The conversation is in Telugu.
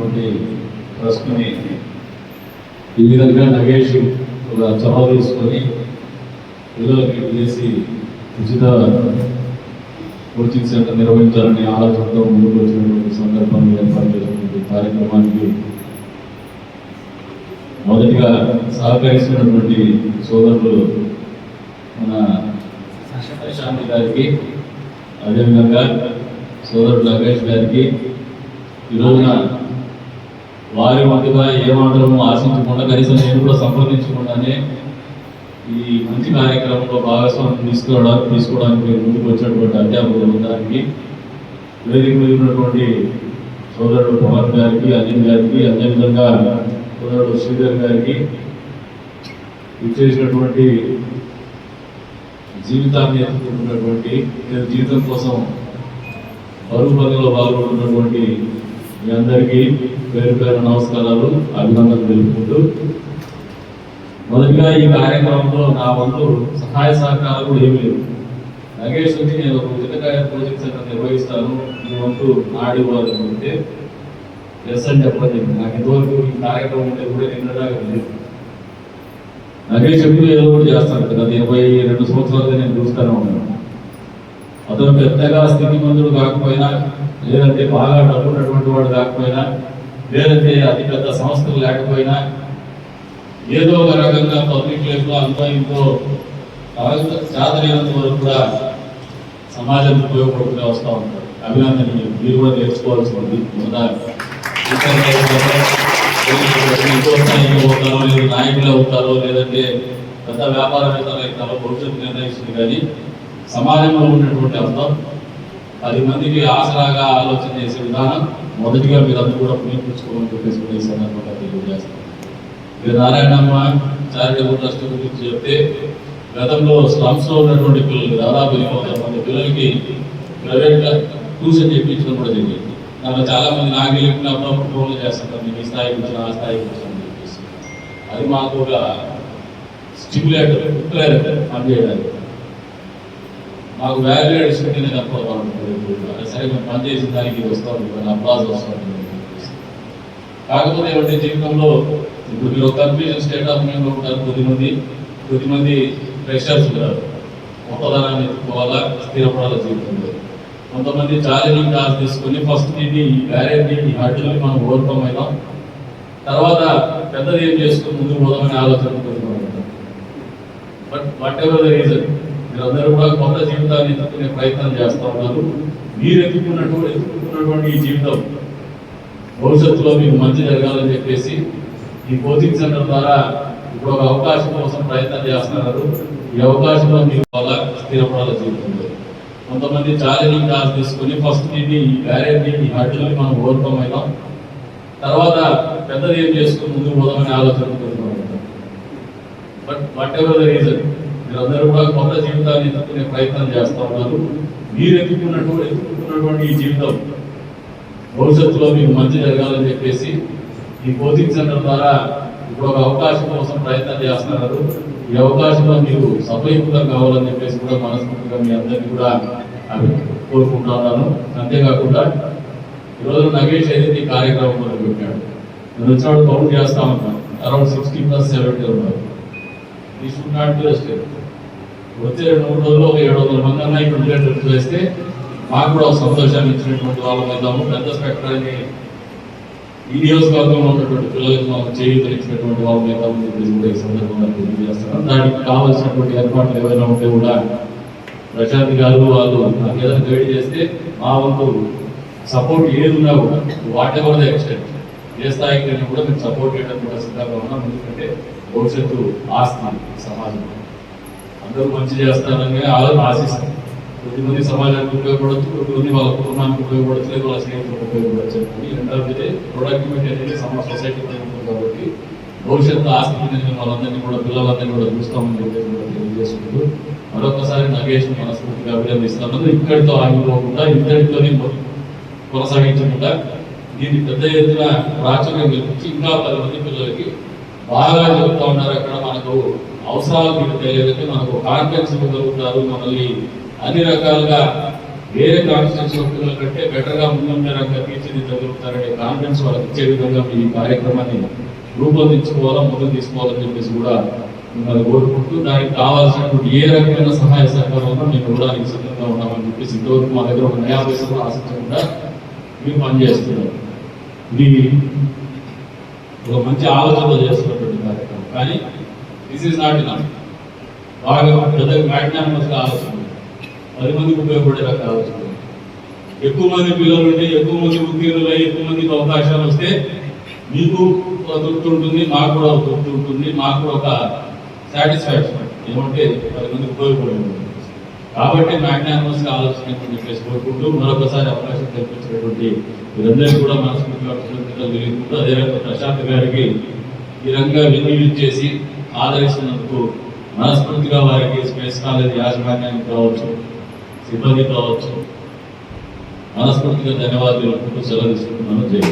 ఉన్నటువంటి ప్రశ్నని ఈ విధంగా నగేష్ ఒక చొరవ తీసుకొని పిల్లలకి చేసి ఉచిత కోచింగ్ సెంటర్ నిర్వహించాలని ఆలోచనతో ముందుకు వచ్చినటువంటి సందర్భాన్ని ఏర్పాటు చేసినటువంటి కార్యక్రమానికి మొదటిగా సహకరిస్తున్నటువంటి సోదరులు మన శాంతి గారికి అదేవిధంగా సోదరుడు నగేష్ గారికి ఈరోజున వారి వంతుగా ఏమాత్రము ఆశించకుండా కనీసం నేను కూడా సంప్రదించకుండానే ఈ మంచి కార్యక్రమంలో భాగస్వామ్యం తీసుకోవడానికి తీసుకోవడానికి ముందుకు వచ్చినటువంటి అధ్యాపకుల బృందానికి వేదిక మీద ఉన్నటువంటి సోదరుడు పవన్ గారికి అనిల్ గారికి అదేవిధంగా సోదరుడు శ్రీధర్ గారికి ఇచ్చేసినటువంటి జీవితాన్ని ఎదుర్కొంటున్నటువంటి జీవితం కోసం పరుగు పరుగులో పాల్గొంటున్నటువంటి మీ అందరికీ పేరు పేరు నమస్కారాలు అభినందనలు తెలుపుకుంటూ. మొదటిగా ఈ కార్యక్రమంలో నా వంతు సహాయ సహకారాలు కూడా ఏమీ లేవు. నగేష్ వచ్చి నేను ఒక ఉచితకాయ కోచింగ్ సెంటర్ నిర్వహిస్తాను. ఈ వంతు నాడి అంటే ఎస్ అని చెప్పడం. నాకు ఇంతవరకు ఈ కార్యక్రమం ఉంటే కూడా నిన్నదాకా లేదు. నగేష్ ఎప్పుడు ఏదో ఒకటి చేస్తాను కదా ఇరవై రెండు సంవత్సరాలుగా నేను చూస్తూనే ఉన్నాను. అతను పెద్దగా స్థితిమంతుడు కాకపోయినా లేదంటే బాగా డబ్బున్నటువంటి వాడు కాకపోయినా లేదంటే అతి పెద్ద సంస్థలు లేకపోయినా ఏదో ఒక రకంగా పబ్లిక్ లైఫ్లో అనుభవంతో అంతో వరకు కూడా సమాజానికి ఉపయోగపడుతూనే వస్తూ ఉంటారు. అభినందనీయం. మీరు కూడా నేర్చుకోవాల్సి ఉంది. అవుతారో లేదు పోతారో లేదా నాయకులు అవుతారో లేదంటే పెద్ద వ్యాపారవేత్తలు అవుతారో భవిష్యత్తు నిర్ణయిస్తుంది. కానీ సమాజంలో ఉన్నటువంటి అర్థం పది మందికి ఆసరాగా ఆలోచన చేసే విధానం మొదటిగా మీరందరూ కూడా పుణ్యపుచ్చుకోమని చెప్పేసి కూడా ఈ సందర్భంగా తెలియజేస్తాను మీరు నారాయణమ్మ చారిటబుల్ ట్రస్ట్ గురించి చెప్తే గతంలో స్లమ్స్లో ఉన్నటువంటి పిల్లలు దాదాపు ఎనిమిది వందల మంది పిల్లలకి ప్రైవేట్గా ట్యూషన్ చెప్పించడం కూడా జరిగింది. దాంట్లో చాలా మంది నాకు వెళ్ళినప్పుడు ఫోన్లు చేస్తుంటారు నేను ఈ స్థాయికి వచ్చిన ఆ స్థాయికి వచ్చాను చెప్పేసి. అది మాకు ఒక స్టిమ్యులేటర్ ప్రేరణ పనిచేయడానికి. మాకు వాల్యూ అడిషన్ కింద అనుకుంటున్నాను సరే మేము పనిచేసిన దానికి ఇది వస్తాం అప్లాజ్ వస్తాం కాకపోతే ఏమంటే జీవితంలో ఇప్పుడు మీరు ఒక కన్ఫ్యూజన్ స్టేట్ ఆఫ్ మైండ్లో ఉంటారు. కొద్దిమంది కొద్దిమంది ప్రెషర్స్ ఉంటారు. గొప్పదనాన్ని ఎత్తుకోవాలా స్థిరపడాల జీవితంలో? కొంతమంది ఛాలెంజింగ్ టాస్క్ తీసుకొని ఫస్ట్ దీన్ని ఈ బ్యారియర్ని ఈ హడ్డుల్ని మనం ఓవర్కమ్ అయినాం తర్వాత పెద్దది ఏం చేసుకుని ముందుకు పోదామనే ఆలోచన but whatever the reason మీరందరూ కూడా కొత్త జీవితాన్ని ఎత్తుకునే ప్రయత్నం చేస్తూ ఉన్నారు. మీరు ఎత్తుకున్నటువంటి ఎత్తుకున్నటువంటి ఈ జీవితం భవిష్యత్తులో మీకు మంచి జరగాలని చెప్పేసి ఈ కోచింగ్ సెంటర్ ద్వారా ఇప్పుడు ఒక అవకాశం కోసం ప్రయత్నం చేస్తున్నారు. ఈ అవకాశంలో మీరు వల్ల స్థిరపడాల జీవితంలో కొంతమంది ఛాలెంజింగ్ టాస్క్ తీసుకుని ఫస్ట్ దీన్ని ఈ బ్యారేజ్ని ఈ హడ్లని మనం ఓవర్కమ్ అయినాం. తర్వాత పెద్దది ఏం చేసుకుని ముందుకు పోదామని ఆలోచన but whatever the reason మీరందరూ కూడా కొత్త జీవితాన్ని ఎత్తుకునే ప్రయత్నం చేస్తూ ఉన్నారు. మీరు ఎత్తుకున్నటువంటి ఎత్తుకున్నటువంటి ఈ జీవితం భవిష్యత్తులో మీకు మంచి జరగాలని చెప్పేసి ఈ కోచింగ్ సెంటర్ ద్వారా ఇప్పుడు ఒక అవకాశం కోసం ప్రయత్నం చేస్తున్నారు. ఈ అవకాశంలో మీరు సఫలీకృతం కావాలని చెప్పేసి కూడా మనస్ఫూర్తిగా మీ అందరికీ కూడా కోరుకుంటా ఉన్నాను. అంతేకాకుండా ఈరోజు నగేష్ ఏదైతే ఈ కార్యక్రమం మొదలు పెట్టాడు నేను వచ్చినప్పుడు కౌంట్ చేస్తా ఉన్నాను. అరౌండ్ సిక్స్టీ ప్లస్ సెవెంటీ ఉన్నారు. ఈ షుడ్ నాట్ బి రెస్టెడ్ వచ్చే రెండు మూడు రోజుల్లో ఒక ఏడు వందల మంది అన్న ఇక్కడ ఉండేటట్టు చేస్తే మాకు కూడా ఒక సంతోషాన్ని ఇచ్చినటువంటి వాళ్ళం అవుతాము పెద్ద స్పెక్టరాన్ని ఈ నియోజకవర్గంలో ఉన్నటువంటి పిల్లలకు మనం చేయూతనిచ్చినటువంటి వాళ్ళం అవుతామని చెప్పేసి కూడా ఈ సందర్భంగా తెలియజేస్తున్నాం దానికి కావాల్సినటువంటి ఏర్పాట్లు ఏవైనా ఉంటే కూడా ప్రశాంత్ గారు వాళ్ళు నాకు ఏదైనా గైడ్ చేస్తే మా వంతు సపోర్ట్ ఏది ఉన్నా కూడా వాట్ ఎవర్ ద ఎక్స్టెంట్ ఏ స్థాయికి కూడా మేము సపోర్ట్ చేయడానికి కూడా సిద్ధంగా ఉన్నాం. ఎందుకంటే భవిష్యత్తు ఆస్తి సమాజంలో అందరూ మంచి చేస్తారని ఆలోచన ఆశిస్తాం. కొద్దిమంది సమాజానికి ఉపయోగపడచ్చు కొద్దిమంది వాళ్ళ కుటుంబానికి ఉపయోగపడచ్చు వాళ్ళ స్నేహితులకు ఉపయోగపడచ్చు. అని ప్రొడక్టివిటీ అనేది సొసైటీ ఉంటుంది కాబట్టి భవిష్యత్తు ఆస్తి వాళ్ళందరినీ కూడా పిల్లలందరినీ కూడా చూస్తామని చెప్పేసి కూడా తెలియజేసుకుంటూ మరొకసారి నగేష్ మనస్ఫూర్తిగా అభినందిస్తాను ఇక్కడితో ఆగిపోకుండా ఇంతటితోనే కొనసాగించకుండా దీన్ని పెద్ద ఎత్తున ప్రాచుర్యం కల్పించి ఇంకా పది మంది పిల్లలకి బాగా చెప్తా ఉన్నారు అక్కడ మనకు అవసరాలు మీకు తెలియదంటే మనకు కాన్ఫిడెన్స్ ఇవ్వగలుగుతారు మనల్ని అన్ని రకాలుగా వేరే కాన్ఫిడెన్స్ పిల్లల కంటే బెటర్గా గా రంగా తీర్చిదిద్దగలుగుతారనే కాన్ఫిడెన్స్ వాళ్ళకి ఇచ్చే విధంగా మీ కార్యక్రమాన్ని రూపొందించుకోవాలా ముందుకు తీసుకోవాలని చెప్పేసి కూడా మిమ్మల్ని కోరుకుంటూ దానికి కావాల్సినటువంటి ఏ రకమైన సహాయ సహకారం మేము ఇవ్వడానికి సిద్ధంగా ఉన్నామని చెప్పేసి ఇంతవరకు మా దగ్గర ఒక నయా ఆశించకుండా మీరు పనిచేస్తున్నారు ఇది ఒక మంచి ఆలోచన చేస్తున్నటువంటి కానీ దిస్ ఈజ్ నాట్ ఇన్ బాగా పెద్ద మ్యాగ్నానమస్గా ఆలోచన పది మందికి ఉపయోగపడే రకాల ఆలోచన ఎక్కువ మంది పిల్లలు ఉంటే ఎక్కువ మంది ఉద్యోగులు ఎక్కువ మందికి అవకాశాలు వస్తే మీకు తృప్తి ఉంటుంది మాకు కూడా తృప్తి ఉంటుంది మాకు కూడా ఒక సాటిస్ఫాక్షన్ ఏమంటే పది మందికి ఉపయోగపడేది కాబట్టి మ్యాగ్నానమస్ ఆలోచన చెప్పేసి కోరుకుంటూ మరొకసారి అవకాశం కల్పించినటువంటి వీరందరికీ కూడా మనస్ఫూర్తిగా అభినందనలు తెలియకుండా అదేవిధంగా ప్రశాంత్ గారికి ఈ వినియోగం చేసి ఆదరిస్తున్నందుకు మనస్ఫూర్తిగా వారికి స్పేస్ కాలేజ్ యాజమాన్యానికి కావచ్చు సిబ్బంది కావచ్చు. మనస్ఫూర్తిగా ధన్యవాదాలు తెలుపుకుంటూ సెలవు తీసుకుంటున్నాను. జై